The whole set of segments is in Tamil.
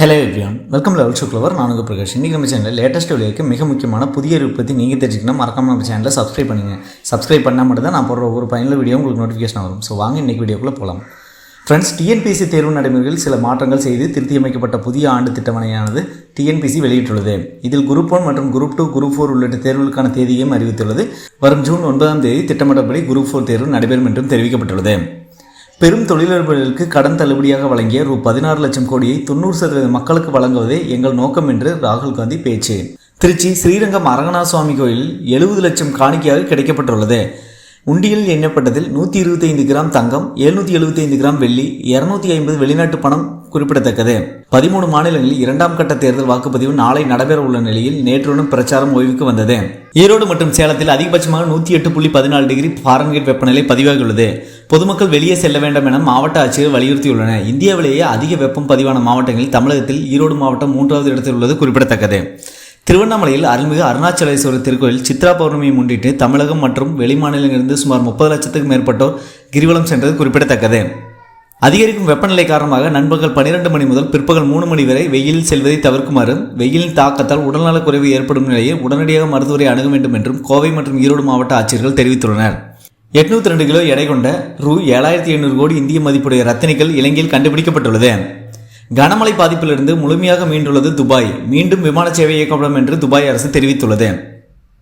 ஹலோ எவ்ரியான் வெல்கம் லெவல் சுக்லவர் நான் பிரகாஷ். இன்றைக்கி நம்ம சேனலில் லேட்டஸ்ட் விலைக்கு மிக முக்கியமான புதிய அறிவு பற்றி நீங்கள் தெரிஞ்சுக்கணும் மறக்காம நம்ம சேனலில் சப்ஸ்கிரைப் பண்ணுங்கள் சப்ஸ்கிரைப் பண்ணால் மட்டும் தான் நான் போடுற ஒவ்வொரு பயனில் வீடியோ உங்களுக்கு நோட்டிஃபிகேஷன் வரும். ஸோ வாங்க இன்றைக்கி வீடியோக்குள்ளே போகலாம் ஃப்ரெண்ட்ஸ் டிஎன்பிசி தேர்வு நடைமுறைகளில் சில மாற்றங்கள் செய்து திருத்தியமைக்கப்பட்ட புதிய ஆண்டு திட்டமனையானது டிஎன்பிசி வெளியிட்டுள்ளது. இதில் குரூப் ஒன் மற்றும் குரூப் டூ குரூப் ஃபோர் உள்ளிட்ட தேர்வுகளுக்கான தேதியையும் அறிவித்துள்ளது. வரும் ஜூன் ஒன்பதாம் தேதி திட்டமிட்டபடி குரூப் ஃபோர் தேர்வு நடைபெறும் என்றும் தெரிவிக்கப்பட்டுள்ளது. பெரும் தொழிலதிபர்களுக்கு கடன் தள்ளுபடியாக வழங்கிய ரூ பதினாறு லட்சம் கோடியை தொண்ணூறு சதவீத மக்களுக்கு வழங்குவதே எங்கள் நோக்கம் என்று ராகுல் காந்தி பேச்சு. திருச்சி ஸ்ரீரங்கம் அரங்கநாத சுவாமி கோயிலில் எழுபது லட்சம் காணிக்கையாக கிடைக்கப்பட்டுள்ளது. உண்டியல் எண்ணப்பட்டதில் நூற்றி இருபத்தைந்து கிராம் தங்கம் எழுநூற்றி எழுபத்தைந்து கிராம் வெள்ளி இருநூத்தி ஐம்பது வெளிநாட்டு பணம் குறிப்பிடத்தக்கது. பதிமூணு மாநிலங்களில் இரண்டாம் கட்ட தேர்தல் வாக்குப்பதிவு நாளை நடைபெற உள்ள நிலையில் நேற்றுடன் பிரச்சாரம் ஓய்வுக்கு வந்தது. ஈரோடு மற்றும் சேலத்தில் அதிகபட்சமாக நூற்றி எட்டு புள்ளி பதினாலு டிகிரி ஃபாரன்ஹீட் வெப்பநிலை பதிவாகியுள்ளது. பொதுமக்கள் வெளியே செல்ல வேண்டும் என மாவட்ட ஆட்சியர் வலியுறுத்தியுள்ளன இந்தியாவிலேயே அதிக வெப்பம் பதிவான மாவட்டங்களில் தமிழகத்தில் ஈரோடு மாவட்டம் மூன்றாவது இடத்தில் உள்ளது குறிப்பிடத்தக்கது. திருவண்ணாமலையில் அருள்மிகு அருணாச்சலேஸ்வரர் திருக்கோயில் சித்ரா பௌர்ணமியை முன்னிட்டு தமிழகம் மற்றும் வெளிமாநிலங்களிலிருந்து சுமார் முப்பது லட்சத்துக்கும் மேற்பட்டோர் கிரிவலம் சென்றது குறிப்பிடத்தக்கது. அதிகரிக்கும் வெப்பநிலை காரணமாக நண்பகல் பன்னிரண்டு மணி முதல் பிற்பகல் மூணு மணி வரை வெயிலில் செல்வதை தவிர்க்குமாறு வெயிலின் தாக்கத்தால் உடல்நலக் குறைவு ஏற்படும் நிலையை உடனடியாக மருத்துவரை அணுக வேண்டும் என்றும் கோவை மற்றும் ஈரோடு மாவட்ட ஆட்சியர்கள் தெரிவித்துள்ளனர். எட்நூத்தி ரெண்டு கிலோ எடை கொண்ட ரூ ஏழாயிரத்தி எண்ணூறு கோடி இந்திய மதிப்புடைய ரத்தினிகள் இலங்கையில் கண்டுபிடிக்கப்பட்டுள்ளது. கனமழை பாதிப்பிலிருந்து முழுமையாக மீண்டுள்ளது துபாய். மீண்டும் விமான சேவை இயக்கப்படும் என்று துபாய் அரசு தெரிவித்துள்ளது.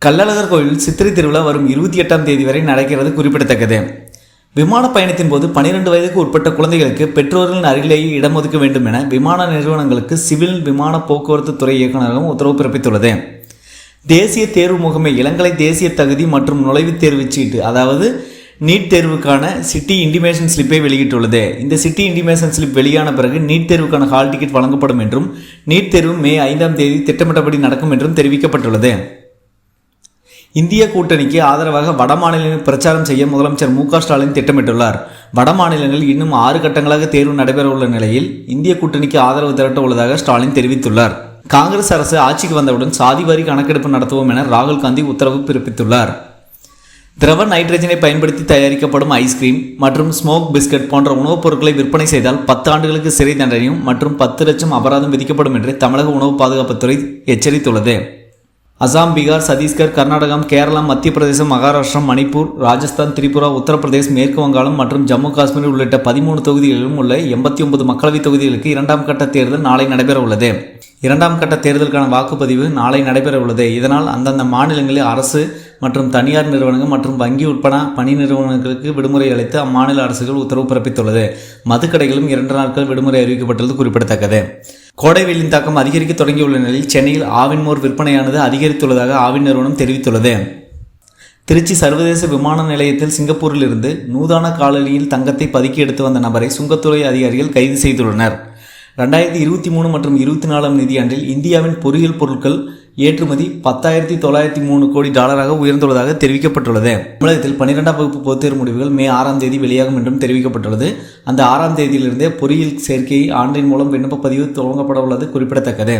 கள்ளழகர் கோயில் சித்திரை திருவிழா வரும் இருபத்தி எட்டாம் தேதி வரை நடக்கிறது குறிப்பிடத்தக்கது. விமான பயணத்தின் போது பனிரெண்டு வயதுக்கு உட்பட்ட குழந்தைகளுக்கு பெற்றோர்களின் அருகிலேயே இடம் ஒதுக்க வேண்டும் என விமான நிறுவனங்களுக்கு சிவில் விமான போக்குவரத்து துறை இயக்குநரகம் உத்தரவு பிறப்பித்துள்ளது. தேசிய தேர்வு முகமை இளங்கலை தேசிய தகுதி மற்றும் நுழைவுத் தேர்வு சீட்டு அதாவது நீட் தேர்வுக்கான சிட்டி இன்டிமேஷன் ஸ்லிப்பை வெளியிட்டுள்ளது. இந்த சிட்டி இன்டிமேஷன் ஸ்லிப் வெளியான பிறகு நீட் தேர்வுக்கான ஹால் டிக்கெட் வழங்கப்படும் என்றும் நீட் தேர்வு மே ஐந்தாம் தேதி திட்டமிட்டபடி நடக்கும் என்றும் தெரிவிக்கப்பட்டுள்ளது. இந்திய கூட்டணிக்கு ஆதரவாக வட மாநிலங்களில் பிரச்சாரம் செய்ய முதலமைச்சர் மு க ஸ்டாலின் திட்டமிட்டுள்ளார். வட மாநிலங்களில் இன்னும் ஆறு கட்டங்களாக தேர்வு நடைபெறவுள்ள நிலையில் இந்திய கூட்டணிக்கு ஆதரவு திரட்ட உள்ளதாக ஸ்டாலின் தெரிவித்துள்ளார். காங்கிரஸ் அரசு ஆட்சிக்கு வந்தவுடன் சாதிவாரி கணக்கெடுப்பு நடத்துவோம் என ராகுல் காந்தி உத்தரவு பிறப்பித்துள்ளார். திரவ நைட்ரஜனை பயன்படுத்தி தயாரிக்கப்படும் ஐஸ்கிரீம் மற்றும் ஸ்மோக் பிஸ்கட் போன்ற உணவுப் பொருட்களை விற்பனை செய்தால் பத்து ஆண்டுகளுக்கு சிறை தண்டனையும் மற்றும் பத்து லட்சம் அபராதம் விதிக்கப்படும் என்று தமிழக உணவு பாதுகாப்புத்துறை எச்சரித்துள்ளது. அசாம் பீகார் சத்தீஸ்கர் கர்நாடகம் கேரளம் மத்திய பிரதேசம் மகாராஷ்டிரம் மணிப்பூர் ராஜஸ்தான் திரிபுரா உத்தரப்பிரதேஷ் மேற்கு வங்காளம் மற்றும் ஜம்மு காஷ்மீர் உள்ளிட்ட பதிமூணு தொகுதிகளிலும் உள்ள எண்பத்தி ஒன்பது மக்களவைத் தொகுதிகளுக்கு இரண்டாம் கட்ட தேர்தல் நாளை நடைபெற உள்ளது இரண்டாம் கட்ட தேர்தலுக்கான வாக்குப்பதிவு நாளை நடைபெற உள்ளது இதனால் அந்தந்த மாநிலங்களில் அரசு மற்றும் தனியார் நிறுவனங்கள் மற்றும் வங்கி உட்பட பணி நிறுவனங்களுக்கு விடுமுறை அளித்து அம்மாநில அரசுகள் உத்தரவு பிறப்பித்துள்ளது. மதுக்கடைகளும் இரண்டு நாட்கள் விடுமுறை அறிவிக்கப்பட்டுள்ளது குறிப்பிடத்தக்கது. கோடை வெயிலின் தாக்கம் அதிகரிக்க தொடங்கியுள்ள நிலையில் சென்னையில் ஆவின் மோர் விற்பனையானது அதிகரித்துள்ளதாக ஆவின் நிறுவனம் தெரிவித்துள்ளது. திருச்சி சர்வதேச விமான நிலையத்தில் சிங்கப்பூரில் இருந்து நூதான காலனியில் தங்கத்தை பதுக்கி எடுத்து வந்த நபரை சுங்கத்துறை அதிகாரிகள் கைது செய்துள்ளனர். ரெண்டாயிரத்தி இருபத்தி மூணு மற்றும் இருபத்தி நாலாம் நிதியாண்டில் இந்தியாவின் பொறியியல் பொருட்கள் ஏற்றுமதி பத்தாயிரத்தி தொள்ளாயிரத்தி மூணு கோடி டாலராக உயர்ந்துள்ளதாக தெரிவிக்கப்பட்டுள்ளது. தமிழகத்தில் பன்னிரெண்டாம் வகுப்பு பொதுத் தேர்வு முடிவுகள் மே ஆறாம் தேதி வெளியாகும் என்றும் தெரிவிக்கப்பட்டுள்ளது. அந்த ஆறாம் தேதியிலிருந்தே பொறியியல் சேர்க்கை ஆன்லைன் மூலம் விண்ணப்ப பதிவு துவங்கப்பட உள்ளது குறிப்பிடத்தக்கது.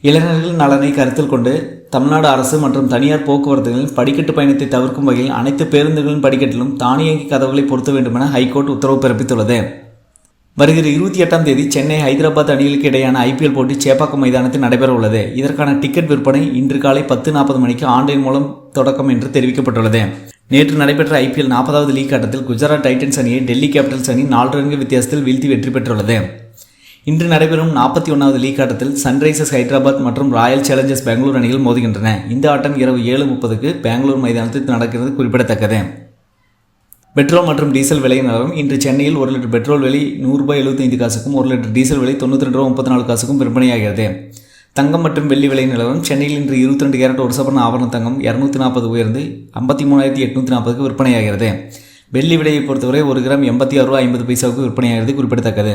இளைஞர்கள் நலனை கருத்தில் கொண்டு தமிழ்நாடு அரசு மற்றும் தனியார் போக்குவரத்துகளில் படிக்கட்டு பயணத்தை தவிர்க்கும் வகையில் அனைத்து பேருந்துகளின் படிக்கட்டிலும் தானியங்கி கதவுகளை பொருத்த வேண்டும் என ஹைகோர்ட் உத்தரவு பிறப்பித்துள்ளது. வருகிற இருபத்தி எட்டாம் தேதி சென்னை ஹைதராபாத் அணிகளுக்கு இடையான ஐபிஎல் போட்டி சேப்பாக்கம் மைதானத்தில் நடைபெற உள்ளது இதற்கான டிக்கெட் விற்பனை இன்று காலை பத்து நாற்பது மணிக்கு ஆன்லைன் மூலம் தொடக்கம் என்று தெரிவிக்கப்பட்டுள்ளது. நேற்று நடைபெற்ற ஐபிஎல் நாற்பதாவது லீக் ஆட்டத்தில் குஜராத் டைட்டன்ஸ் அணியை டெல்லி கேபிட்டல்ஸ் அணி நாலு ரன்கள் வித்தியாசத்தில் வீழ்த்தி வெற்றி பெற்றுள்ளது. இன்று நடைபெறும் நாற்பத்தி ஒன்றாவது லீக் ஆட்டத்தில் சன்ரைசர்ஸ் ஹைதராபாத் மற்றும் ராயல் சேலஞ்சர்ஸ் பெங்களூர் அணிகள் மோதுகின்றன. இந்த ஆட்டம் இரவு ஏழு முப்பதுக்கு பெங்களூர் மைதானத்தில் நடக்கிறது குறிப்பிடத்தக்கது. பெட்ரோல் மற்றும் டீசல் விலை நிலவரம் இன்று சென்னையில் ஒரு லிட்டர் பெட்ரோல் விலை நூறுரூபாய் எழுபத்தைந்து காசுக்கும் ஒரு லிட்டர் டீசல் விலை தொண்ணூற்றி ரெண்டு ரூபா முப்பத்தி நாலு காசுக்கும் விற்பனையாகிறது. தங்கம் மற்றும் வெள்ளி விலை நிலவரம் சென்னையில் இன்று இருபத்தி ரெண்டு கேரட் ஒரு சவரன் ஆபரண தங்கம் இரநூத்தி நாற்பது உயர்ந்து ஐம்பத்தி மூணாயிரத்தி எட்நூற்றி நாற்பதுக்கு விற்பனையாகிறது. வெள்ளி விலையை பொறுத்தவரை ஒரு கிராம் எண்பத்தி ஆறு ரூபா ஐம்பது பைசாவுக்கு விற்பனையாகிறது குறிப்பிடத்தக்கது.